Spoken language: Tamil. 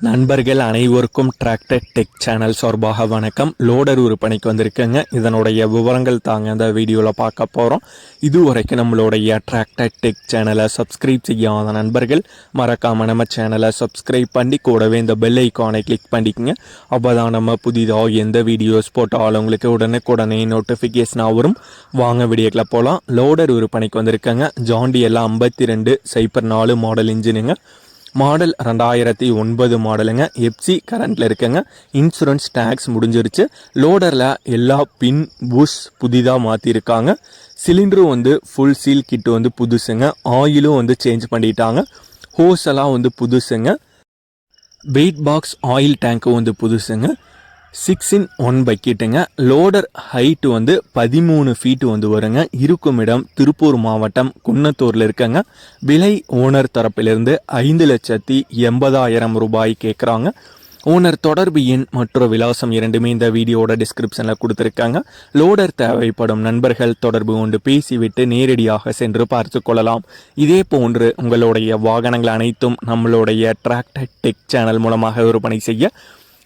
நண்பர்கள் அனைவருக்கும் டிராக்டர் டெக் சேனல் சார்பாக வணக்கம். லோடர் விற்பனைக்கு வந்திருக்கேங்க. இதனுடைய விவரங்கள் தாங்க இந்த வீடியோவில் பார்க்க போகிறோம் இதுவரைக்கும் நம்மளுடைய டிராக்டர் டெக் சேனலை சப்ஸ்கிரைப் செய்யாத நண்பர்கள் மறக்காம நம்ம சேனலை சப்ஸ்கிரைப் பண்ணி கூடவே இந்த பெல் ஐக்கானை கிளிக் பண்ணிக்கங்க. அப்போ தான் நம்ம புதிதாக எந்த வீடியோஸ் போட்டாலும் உங்களுக்கு உடனுக்குடனே நோட்டிஃபிகேஷனாக வரும். வாங்க வீடியோக்கில் போகலாம் லோடர் விற்பனைக்கு வந்திருக்கேங்க. ஜாண்டி எல்லாம் ஐம்பத்தி ரெண்டு சைப்பர் நாலு மாடல் இன்ஜினுங்க மாடல் ரெண்டாயிரத்தி ஒன்பது மாடலுங்க. எப்சி கரண்ட்டில் இருக்குங்க. இன்சூரன்ஸ் டேக்ஸ் முடிஞ்சிருச்சு. லோடரில் எல்லா பின் புஷ் புதிதாக மாற்றிருக்காங்க சிலிண்டரும் வந்து ஃபுல் சீல் கிட்டு வந்து புதுசுங்க. ஆயிலும் வந்து சேஞ்ச் பண்ணிட்டாங்க. ஹோஸ் எல்லாம் வந்து புதுசுங்க. வெயிட் பாக்ஸ் ஆயில் டேங்க்கும் வந்து புதுசுங்க. சிக்ஸ் இன் ஒன் பக்கெட்டுங்க. லோடர் ஹைட்டு வந்து பதிமூணு ஃபீட்டு வந்து வருங்க. இருக்கும் இடம் திருப்பூர் மாவட்டம் குன்னத்தூரில் இருக்கங்க. விலை ஓனர் தரப்பிலிருந்து ஐந்து லட்சத்தி எண்பதாயிரம் ரூபாய் கேட்குறாங்க ஓனர் தொடர்பு எண் மற்றும் விலாசம் இரண்டுமே இந்த வீடியோட டிஸ்கிரிப்ஷனில் கொடுத்துருக்காங்க. லோடர் தேவைப்படும் நண்பர்கள் தொடர்பு கொண்டு பேசிவிட்டு நேரடியாக சென்று பார்த்து கொள்ளலாம். இதே போன்று உங்களுடைய வாகனங்கள் அனைத்தும் நம்மளுடைய டிராக்டர் டெக் சேனல் மூலமாக விற்பனை செய்ய